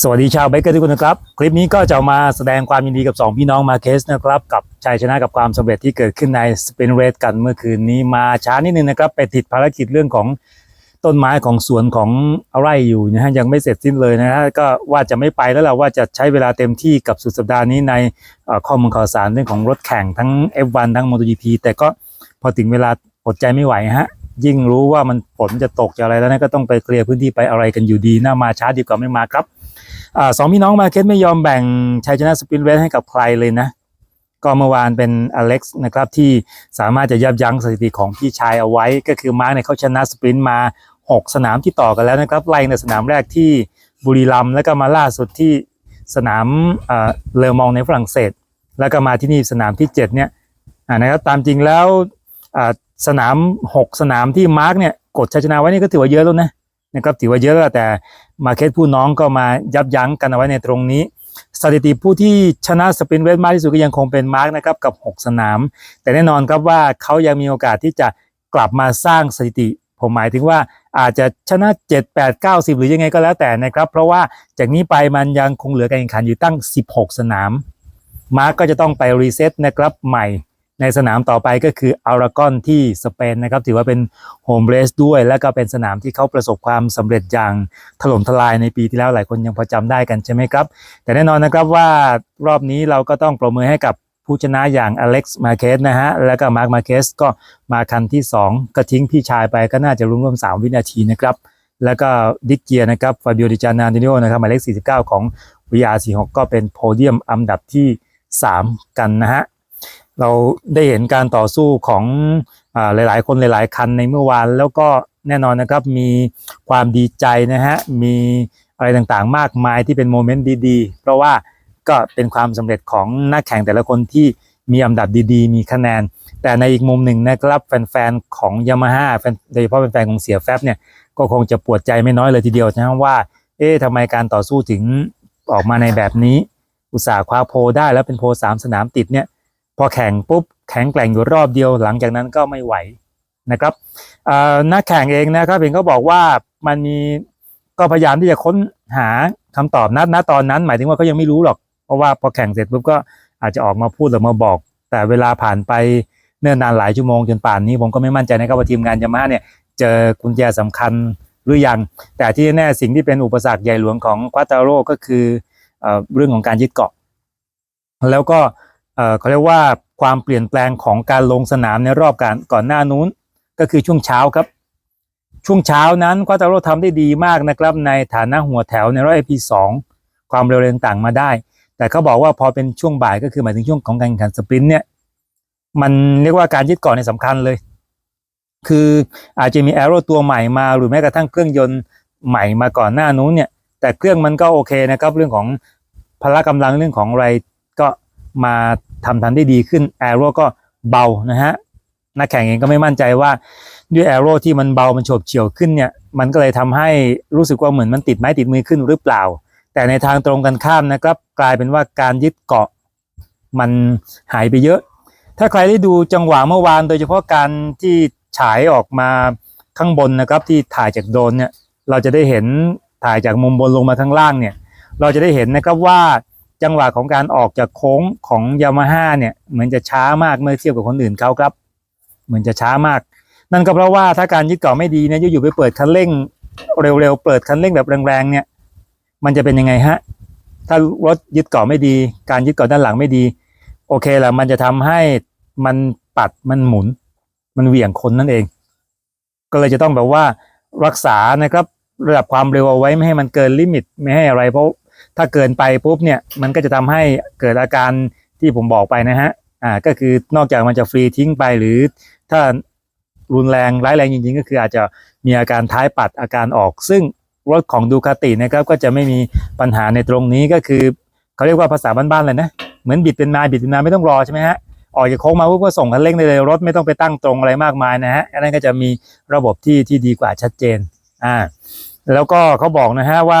สวัสดีชาวไบเกอร์ทุกคนนะครับ คลิปนี้ก็จะมาแสดงความยินดีกับ 2 พี่น้องมาเคสนะครับ กับชัยชนะกับความสำเร็จที่เกิดขึ้นในสเปนเรสกันเมื่อคืนนี้มาช้านิดนึงนะครับ ไปติดภารกิจเรื่องของต้นไม้ของสวนของอะไรอยู่นะฮะยังไม่เสร็จสิ้นเลยนะฮะก็ว่าจะไม่ไปแล้วล่ะว่าจะใช้เวลาเต็มที่กับสุดสัปดาห์นี้ในข้อมูลข่าวสารเรื่องของรถแข่งทั้ง F1 ทั้ง MotoGP แต่ก็พอถึงเวลาอดใจไม่ไหวฮะยิ่งรู้ว่ามันฝนจะตกจะอะไรแล้วนะก็ต้องไปเคลียร์พื้นที่ไปอะไรกันอยู่ดีน่ามาช้าดีกว่าไม่มาครับ สองพี่น้องมาเคสไม่ยอมแบ่งชัยชนะสปินเรสให้กับใครเลยนะ ก็เมื่อวานเป็นอเล็กซ์นะครับที่สามารถจะยับยั้งสถิติของพี่ชายเอาไว้ ก็คือมาร์กเนี่ยเขาชนะสปรินต์มา 6 สนามที่ต่อกันแล้วนะครับไล่ในสนามแรกที่บุรีรัมย์แล้วก็มาล่าสุดที่สนามเอ่อเลอมองในฝรั่งเศส แล้วก็มาที่นี่สนามที่ 7 เนี่ยนะครับตามจริงแล้วอ่าสนาม 6 สนามที่มาร์กเนี่ยกดชัยชนะไว้นี่ก็ถือว่าเยอะแล้วนะนะครับถือว่าเยอะแล้วแต่ มาเคสผู้น้องก็มายับยั้งกันเอาไว้ในตรงนี้ สถิติผู้ที่ชนะสปรินเวทมากที่สุดก็ยังคงเป็นมาร์กนะครับกับ 6 สนาม แต่แน่นอนครับว่าเขายังมีโอกาสที่จะกลับมาสร้างสถิติ ผมหมายถึงว่าอาจจะชนะ 7 8 9 10 หรือยังไงก็แล้วแต่นะครับ เพราะว่าจากนี้ไปมันยังคงเหลือการแข่งขันอยู่ตั้ง 16 สนาม มาร์กก็จะต้องไปรีเซ็ตนะครับใหม่ ในสนามต่อไปก็คืออารากอนที่สเปนนะครับถือว่าเป็นโฮมเรสด้วย และก็เป็นสนามที่เขาประสบความสำเร็จอย่างถล่มทลายในปีที่แล้วหลายคนยังพอจำได้กันใช่ไหมครับ แต่แน่นอนนะครับว่ารอบนี้เราก็ต้องปรบมือให้กับผู้ชนะอย่างอเล็กซ์มาเคสนะฮะ แล้วก็มาร์คมาเคสก็มาคันที่ 2 ก็ทิ้งพี่ชายไปก็น่าจะรวมๆ3วินาทีนะครับ แล้วก็ดิกเกียนะครับฟาบิโอดิจานาดิโนนะครับหมายเลข49 ของ VR46 ก็เป็นโพเดียมอันดับที่ 3 กันนะฮะ เราได้เห็นการต่อสู้ของอหลาย ๆ คนหลาย ๆ คันในเมื่อวาน แล้วก็แน่นอนนะครับมีความดีใจนะฮะมีอะไรต่างๆ มากมายที่เป็นโมเมนต์ดีๆ เพราะว่าก็เป็นความสำเร็จของนักแข่งแต่ละคนที่มีอันดับดีๆ มีคะแนน แต่ในอีกมุมหนึ่งนะครับแฟนๆของยามาฮ่าโดยเฉพาะแฟนๆของเสียแฟบเนี่ยก็คงจะปวดใจไม่น้อยเลยทีเดียวนะว่า เอ๊ะทำไมการต่อสู้ถึงออกมาในแบบนี้ อุตสาห์คว้าโพได้แล้วเป็นโพสามสนามติดเนี่ย พอแข่งปุ๊บแข็งแกร่งอยู่รอบเดียวหลังจากนั้นก็ไม่ไหวนะครับนักแข่งเองนะครับเองก็บอกว่ามันมีก็พยายามที่จะค้นหาคำตอบนัดณตอนนั้น หมายถึงว่าเขายังไม่รู้หรอก เพราะว่าพอแข่งเสร็จปุ๊บก็อาจจะออกมาพูดหรือมาบอก แต่เวลาผ่านไปเนิ่นนานหลายชั่วโมงจนป่านนี้ผมก็ไม่มั่นใจนะครับว่าทีมงานยามาเนี่ยเจอกุญแจสำคัญหรือยัง แต่ที่แน่สิ่งที่เป็นอุปสรรคใหญ่หลวงของควาตาโร่ก็คือเรื่องของการยึดเกาะ แล้วก็ เขาเรียกว่าความเปลี่ยนแปลงของการลงสนามในรอบการก่อนหน้านู้น ก็คือช่วงเช้าครับ ช่วงเช้านั้นควาตาโร่ทำได้ดีมากนะครับ ในฐานะหัวแถวในรอบ AP สองความเร็วต่างๆมาได้ แต่เขาบอกว่าพอเป็นช่วงบ่ายก็คือหมายถึงช่วงของการแข่งขันสปรินต์เนี่ยมันเรียกว่าการยึดเกาะในยสำคัญเลย คืออาจจะมีแอโร่ตัวใหม่มาหรือแม้กระทั่งเครื่องยนต์ใหม่มาก่อนหน้านู้นเนี่ยแต่เครื่องมันก็โอเคนะครับเรื่องของพละกำลังเรื่องของอะไร มาทำทันได้ดีขึ้นแอโร่ก็เบานะฮะนักแข่งเองก็ไม่มั่นใจว่าด้วยแอโร่ที่มันเบามันโฉบเฉี่ยวขึ้นเนี่ยมันก็เลยทำให้รู้สึกว่าเหมือนมันติดไม้ติดมือขึ้นหรือเปล่า แต่ในทางตรงกันข้ามนะครับ กลายเป็นว่าการยึดเกาะมันหายไปเยอะ ถ้าใครได้ดูจังหวะเมื่อวาน โดยเฉพาะการที่ฉายออกมาข้างบนนะครับที่ถ่ายจากโดนเนี่ยเราจะได้เห็นถ่ายจากมุมบนลงมาข้างล่างเนี่ยเราจะได้เห็นนะครับว่า จังหวะของการออกจากโค้งของยามาฮ่าเนี่ยเหมือนจะช้ามากเมื่อเทียบกับคนอื่นเขาครับ เหมือนจะช้ามาก นั่นก็เพราะว่าถ้าการยึดเกาะไม่ดีเนี่ยอยู่ไปเปิดคันเร่งเร็วๆเปิดคันเร่งแบบแรงๆเนี่ย มันจะเป็นยังไงฮะถ้ารถยึดเกาะไม่ดี การยึดเกาะด้านหลังไม่ดี โอเคแหละมันจะทำให้มันปัดมันหมุน มันเหวี่ยงคนนั่นเอง ก็เลยจะต้องแบบว่ารักษานะครับระดับความเร็วเอาไว้ไม่ให้มันเกินลิมิตไม่ให้อะไรเพราะ ถ้าเกินไปปุ๊บเนี่ยมันก็จะทำให้เกิดอาการที่ผมบอกไปนะฮะอ่าก็คือนอกจากมันจะฟรีทิ้งไปหรือถ้ารุนแรงร้ายแรงจริงๆ ก็คืออาจจะมีอาการท้ายปัดอาการออก ซึ่งรถของดูคาตินะครับก็จะไม่มีปัญหาในตรงนี้ก็คือเขาเรียกว่าภาษาบ้านๆเลยนะเหมือนบิดเป็นมาบิดเป็นมาไม่ต้องรอใช่ไหมฮะออกจากโค้งมาปุ๊บก็ส่งคันเร่งได้เลยรถไม่ต้องไปตั้งตรงอะไรมากมายนะฮะอันนั้นก็จะมีระบบที่ที่ดีกว่าชัดเจนอ่าแล้วก็เขาบอกนะฮะว่า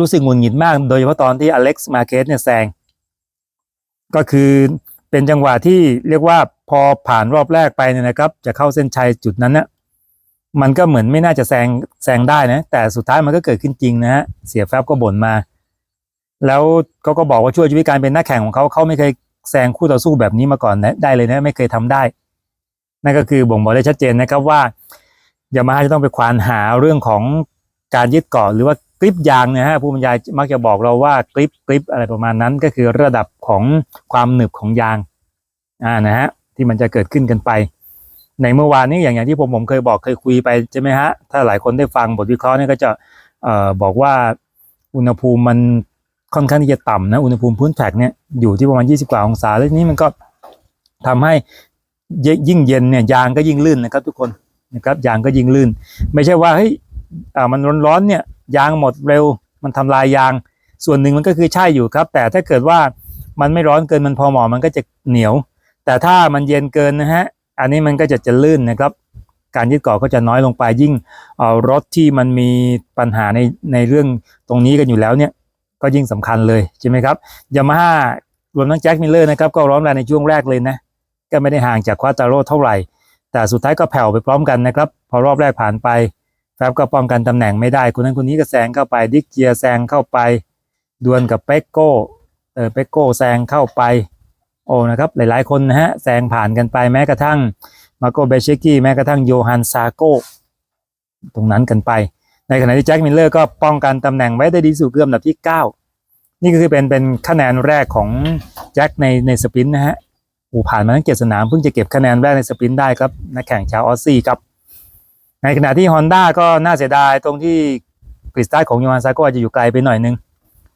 รู้สึกหงุดหงิดมาก โดยเฉพาะตอนที่อเล็กซ์มาเคสเนี่ยแซง ก็คือเป็นจังหวะที่เรียกว่าพอผ่านรอบแรกไปเนี่ยนะครับ จะเข้าเส้นชัยจุดนั้นนะมันก็เหมือนไม่น่าจะแซงแซงได้นะ แต่สุดท้ายมันก็เกิดขึ้นจริงนะฮะเสียแฟบก็บ่นมา แล้วเขาก็บอกว่าช่วยชีวิตการเป็นนักแข่งของเขาเขาไม่เคยแซงคู่ต่อสู้แบบนี้มาก่อนนะได้เลยนะ ไม่เคยทำได้ นั่นก็คือบ่งบอกได้ชัดเจนนะครับว่ายามาฮ่าจะต้องไปควานหาเรื่องของการยึดเกาะหรือว่า กริปยางนะฮะผู้บรรยายมักจะบอกเราว่ากริปกริปอะไรประมาณนั้นก็คือระดับของความหนึบของยางอ่านะฮะที่มันจะเกิดขึ้นกันไป ในเมื่อวานนี้อย่างอย่างที่ผมผมเคยบอกเคยคุยไปใช่ไหมฮะถ้าหลายคนได้ฟังบทวิเคราะห์เนี่ยก็จะเอ่อบอกว่าอุณหภูมิมันค่อนข้างที่จะต่ำนะอุณหภูมิพื้นแท็กเนี่ยอยู่ที่ประมาณ 20 กว่าองศาแล้วนี้มันก็ทำให้ยยิ่งเย็นเนี่ยยางก็ยิ่งลื่นนะครับทุกคนนะครับยางก็ยิ่งลื่น ไม่ใช่ว่าเฮ้ยอ่ามันร้อนๆเนี่ย ยางหมดเร็ว มันทำลายยาง ส่วนหนึ่งมันก็คือใช่อยู่ครับ แต่ถ้าเกิดว่ามันไม่ร้อนเกินมันพอเหมาะมันก็จะเหนียว แต่ถ้ามันเย็นเกินนะฮะอันนี้มันก็จะจะลื่นนะครับ การยึดเกาะก็จะน้อยลงไปยิ่งรถที่มันมีปัญหาในในเรื่องตรงนี้กันอยู่แล้วเนี่ยก็ยิ่งสำคัญเลยใช่ไหมครับยามาฮ่ารวมทั้งแจ็คมิลเลอร์นะครับก็ร้อนแรงในช่วงแรกเลยนะก็ไม่ได้ห่างจากควาตาโร่เท่าไหร่ แต่สุดท้ายก็แผ่วไปพร้อมกันนะครับ พอรอบแรกผ่านไป แฟบก็ป้องกันตำแหน่งไม่ได้คนนั้นคนนี้ก็แซงเข้าไปดิกเจียแซงเข้าไปดวลกับเปกโก้เออเปกโก้แซงเข้าไปโอ้นะครับหลายๆคนนะฮะแซงผ่านกันไปแม้กระทั่งมาโกเบเชกี้แม้กระทั่งโยฮันซาโกตรงนั้นกันไป ในขณะที่แจ็คมิลเลอร์ก็ป้องกันตำแหน่งไว้ได้ดีสุดคืออันดับที่ 9 นี่ก็คือเป็นเป็นคะแนนแรกของแจ็คในในสปรินต์นะฮะอ้ผ่านมาทั้งเจ็ดสนามเพิ่งจะเก็บคะแนนแรกในสปรินต์ได้ครับนักแข่งชาวออสซี่ครับ ในขณะที่ Honda ก็น่าเสียดายตรงที่กริสตัสของโยฮันซาโกอาจจะอยู่ไกลไปหน่อยนึง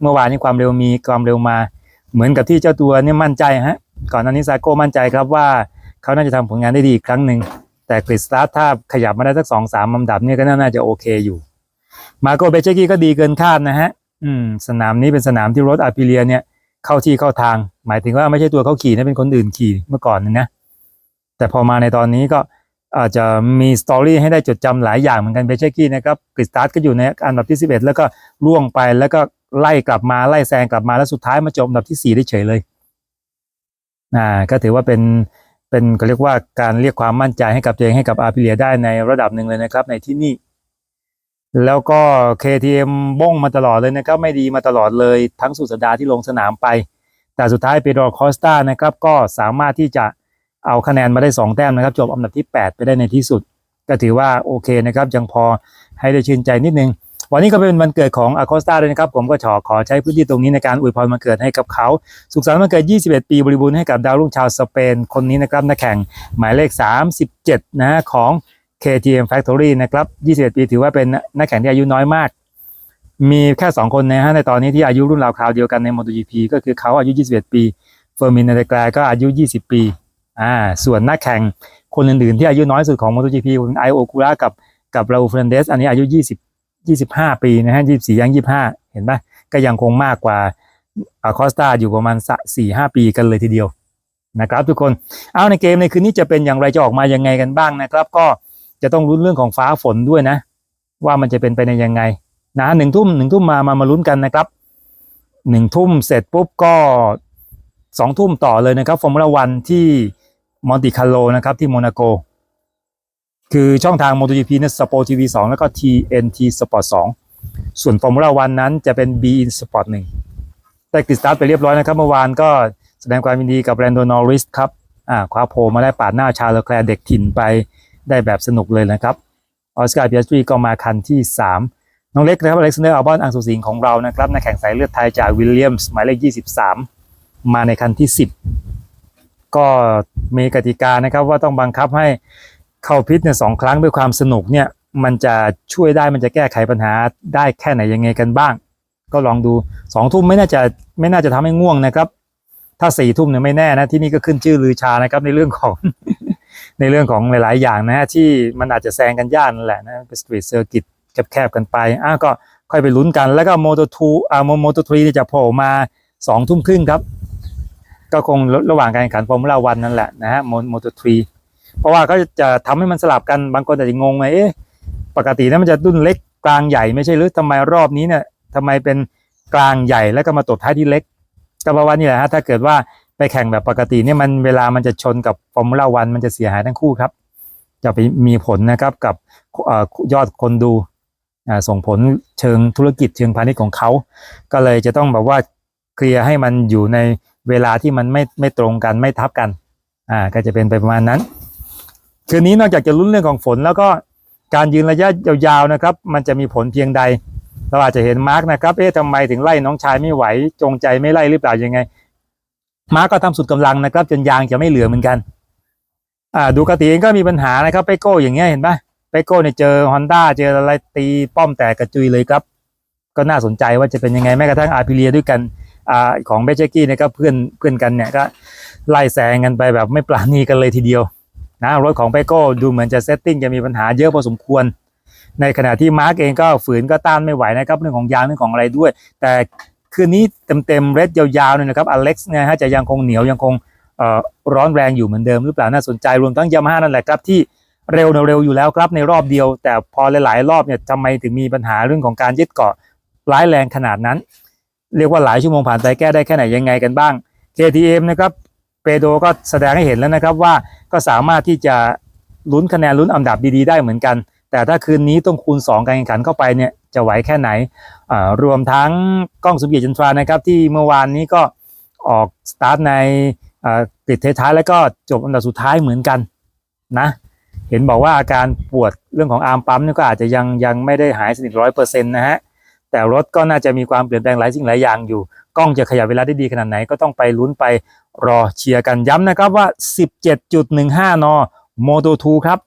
เมื่อวานนี้ความเร็วมีความเร็วมา เหมือนกับที่เจ้าตัวเนี่ยมั่นใจฮะก่อนหน้านี้ซาโก้มั่นใจครับว่าเขาน่าจะทำผลงานได้ดีอีกครั้งหนึ่งแต่กริสตัสถ้าขยับมาได้สักสองสามลำดับเนี่ยก็น่าจะโอเคอยู่มาโกเบเชกี้ก็ดีเกินคาดนะฮะอืมสนามนี้เป็นสนามที่รถอาพิเลียเนี่ยเข้าที่เข้าทาง หมายถึงว่าไม่ใช่ตัวเขาขี่นะเป็นคนอื่นขี่เมื่อก่อนนะนะแต่พอมาในตอนนี้ก็ อาจจะมีสตอรี่ให้ได้จดจำหลายอย่างเหมือนกันเบเชกี้นะครับกริสตัสก็อยู่ในอันดับที่ 11 แล้วก็ล่วงไปแล้วก็ไล่กลับมาไล่แซงกลับมาแล้วสุดท้ายมาจบอันดับที่ 4 ได้เฉยเลยอ่าก็ถือว่าเป็นเป็นก็เรียกว่าการเรียกความมั่นใจให้กับตัวเองให้กับอาพิเลียได้ในระดับหนึ่งเลยนะครับในที่นี่ แล้วก็ KTM บ้งมาตลอดเลยนะครับไม่ดีมาตลอดเลยทั้งสุดสัปดาห์ที่ลงสนามไป แต่สุดท้ายเปโดรคอสตานะครับก็สามารถที่จะ เอาคะแนนมาได้ 2 แต้มนะครับ จบอันดับที่ 8 ไปได้ในที่สุด ก็ถือว่าโอเคนะครับ ยังพอให้ได้ชื่นใจนิดนึง วันนี้ก็เป็นวันเกิดของอาคอสตาเลยนะครับ ผมก็ขอขอใช้พื้นที่ตรงนี้ในการอวยพรวันเกิดให้กับเขา สุขสันต์วันเกิด 21 ปีบริบูรณ์ให้กับดาวรุ่งชาวสเปนคนนี้นะครับนักแข่งหมายเลข 37 นะฮะของ KTM Factory นะครับ 21 ปีถือว่าเป็นนักแข่งที่อายุน้อยมากมีแค่ 2 คนนะฮะในตอนนี้ที่อายุรุ่นราวคราวเดียวกันใน MotoGP ก็คือเขาอายุ 21 ปี เฟอร์มินเนเดกลก็อายุ 20 ปี อ่าส่วนนักแข่งคนอื่นๆที่อายุน้อยสุดของ MotoGP คุณไอโอคูระกับกับราอูฟเฟรนเดสอันนี้อายุ 20 25 ปีนะฮะ24ย่าง25 เห็นปะก็ยังคงมากกว่าอาคอสตาอยู่ประมาณ 4 5 ปีกันเลยทีเดียวนะครับทุกคนเอาในเกมในคืนนี้จะเป็นอย่างไรจะออกมายังไงกันบ้างนะครับ ก็จะต้องลุ้นเรื่องของฟ้าฝนด้วยนะ ว่ามันจะเป็นไปในยังไงนะหนึ่งทุ่มหนึ่งทุ่มมามามาลุ้นกันนะครับหนึ่งทุ่มเสร็จปุ๊บก็สองทุ่มต่อเลยนะครับฟอร์มูล่าวันที่ มอนติคาร์โลนะครับที่โมนาโก คือช่องทาง MotoGP เนี่ย Sport TV 2แล้วก็ TNT Sport 2 ส่วน Formula 1นั้นจะเป็น B in Sport 1แต่ติดสตาร์ทไปเรียบร้อยนะครับเมื่อวานก็แสดงความยินดีกับแรนโดนอริสครับอ่าคว้าโพมาได้ปาดหน้าชาเลอแคลร์เด็กถิ่นไปได้แบบสนุกเลยนะครับออสการ์เปียสตรีก็มาคันที่ 3 น้องเล็กนะครับอเล็กซานเดอร์อัลบอนอังสุสิงของเรานะครับนักแข่งสายเลือดไทยจากวิลเลียมส์หมายเลข 23 มาในคันที่ 10 ก็มีกติกานะครับว่าต้องบังคับให้เข้าพิษเนี่ยสองครั้งด้วยความสนุกเนี่ยมันจะช่วยได้มันจะแก้ไขปัญหาได้แค่ไหนยังไงกันบ้าง ก็ลองดูสองทุ่มไม่น่าจะไม่น่าจะทำให้ง่วงนะครับ ถ้าสี่ทุ่มเนี่ยไม่แน่นะที่นี่ก็ขึ้นชื่อลือชานะครับในเรื่องของในเรื่องของหลาย ๆ อย่างนะฮะที่มันอาจจะแซงกันยากนั่นแหละนะเป็นสตรีทเซอร์กิตแคบ ๆ กันไปอะก็ค่อยไปลุ้นกันแล้วก็โมโตทูอ่าโมโตทรีจะโผล่มาสองทุ่มครึ่งครับ ก็คงระหว่างการแข่งขันฟอร์มูล่าวันนั่นแหละนะฮะโมโตทรีเพราะว่าเขาจะทำให้มันสลับกันบางคนอาจจะงงไงเอ๊ะปกตินะมันจะรุ่นเล็กกลางใหญ่ไม่ใช่หรือทำไมรอบนี้เนี่ยทำไมเป็นกลางใหญ่แล้วก็มาตบท้ายที่เล็ก ก็เพราะว่านี่แหละฮะถ้าเกิดว่าไปแข่งแบบปกติเนี่ยมันเวลามันจะชนกับฟอร์มูล่าวันมันจะเสียหายทั้งคู่ครับ จะไปมีผลนะครับกับอยอดคนดูส่งผลเชิงธุรกิจเชิงพาณิชย์ของเขา ก็เลยจะต้องแบบว่าเคลียร์ให้มันอยู่ใน เวลาที่มันไม่ไม่ตรงกันไม่ทับกัน อ่า ก็จะเป็นไปประมาณนั้น คืนนี้นอกจากจะลุ้นเรื่องของฝนแล้วก็การยืนระยะยาวๆนะครับ มันจะมีผลเพียงใด เราอาจจะเห็นมาร์กนะครับ เอ๊ะทำไมถึงไล่น้องชายไม่ไหว จงใจไม่ไล่หรือเปล่ายังไง มาร์กก็ทำสุดกำลังนะครับ จนยางจะไม่เหลือเหมือนกัน อ่า ดูกติเองก็มีปัญหานะครับไปโก้อย่างเงี้ยเห็นปะไปโก้เนี่ยเจอฮอนด้าเจออะไรตีป้อมแตกกระจุยเลยครับ ก็น่าสนใจว่าจะเป็นยังไงแม้กระทั่งอาร์พิเลียด้วยกัน อ่าของเบเจกี้เนะครับเพื่อนเพื่อนกันเนี่ยก็ไล่แซงกันไปแบบไม่ปราณีกันเลยทีเดียวนะรถของไปโก้ดูเหมือนจะเซตติ้งจะมีปัญหาเยอะพอสมควร ในขณะที่มาร์กเองก็ฝืนก็ต้านไม่ไหวนะครับเรื่องของยางเรื่องของอะไรด้วย แต่คืนนี้เต็มๆเรดยาวๆเนี่ยนะครับอเล็กซ์เนี่ยฮะจะยังคงเหนียวยังคงร้อนแรงอยู่เหมือนเดิมหรือเปล่าน่าสนใจรวมทั้งยามาฮ่านั่นแหละครับที่เร็วเร็วอยู่แล้วครับในรอบเดียว แต่พอหลายๆ รอบเนี่ยทำไมถึงมีปัญหาเรื่องของการยึดเกาะร้ายแรงขนาดนั้น เรียกว่าหลายชั่วโมงผ่านไปแก้ได้แค่ไหนยังไงกันบ้าง KTM นะครับเปโดก็แสดงให้เห็นแล้วนะครับว่าก็สามารถที่จะลุ้นคะแนนลุ้นอันดับดีๆ ได้เหมือนกัน แต่ถ้าคืนนี้ต้องคูณ 2 การแข่งขันเข้าไปเนี่ยจะไหวแค่ไหนอ่ารวมทั้งกล้องสุเกียรติจันทรานะครับที่เมื่อวานนี้ก็ออกสตาร์ทในอ่าติดท้ายแล้วก็จบอันดับสุดท้ายเหมือนกันนะเห็นบอกว่าอาการปวดเรื่องของอาร์มปั๊มนี่ก็อาจจะยังยังไม่ได้หายสนิทร้อยเปอร์เซ็นต์นะฮะ แต่รถก็น่าจะมีความเปลี่ยนแปลงหลายสิ่งหลายอย่างอยู่ กล้องจะขยับเวลาได้ดีขนาดไหนก็ต้องไปลุ้นไปรอเชียร์กันย้ำนะครับว่า 17.15 น Moto 2ครับ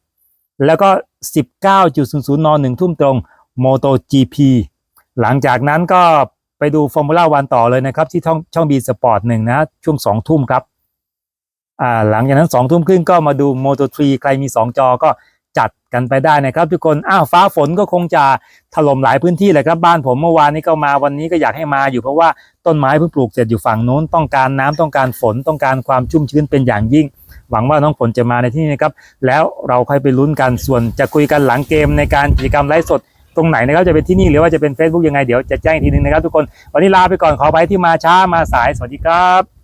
แล้วก็ 19.00 น 1 ทุ่มตรง Moto GP หลังจากนั้นก็ไปดูฟอร์มูล่าวันต่อเลยนะครับ ที่ช่องช่องบีสปอร์ตหนึ่งนะ ช่วง 2 ทุ่มครับ อ่าหลังจากนั้น 2 ทุ่มครึ่งก็มาดู Moto 3ใครมี 2 จอก็ กันไปได้นะครับ ทุกคนอ้าวฟ้าฝนก็คงจะถล่มหลายพื้นที่เลยครับบ้านผมเมื่อวานนี้ก็มาวันนี้ก็อยากให้มาอยู่เพราะว่าต้นไม้เพิ่งปลูกเสร็จอยู่ฝั่งโน้นต้องการน้ำต้องการฝนต้องการความชุ่มชื้นเป็นอย่างยิ่ง หวังว่าน้องฝนจะมาในที่นี้นะครับ แล้วเราค่อยไปลุ้นกันส่วนจะคุยกันหลังเกมในการกิจกรรมไลฟ์สดตรงไหนนะครับจะเป็นที่นี่หรือว่าจะเป็น Facebook ยังไงเดี๋ยวจะแจ้งอีกทีนึงนะครับ ทุกคนวันนี้ลาไปก่อนขอไปที่มาช้ามาสายสวัสดีครับ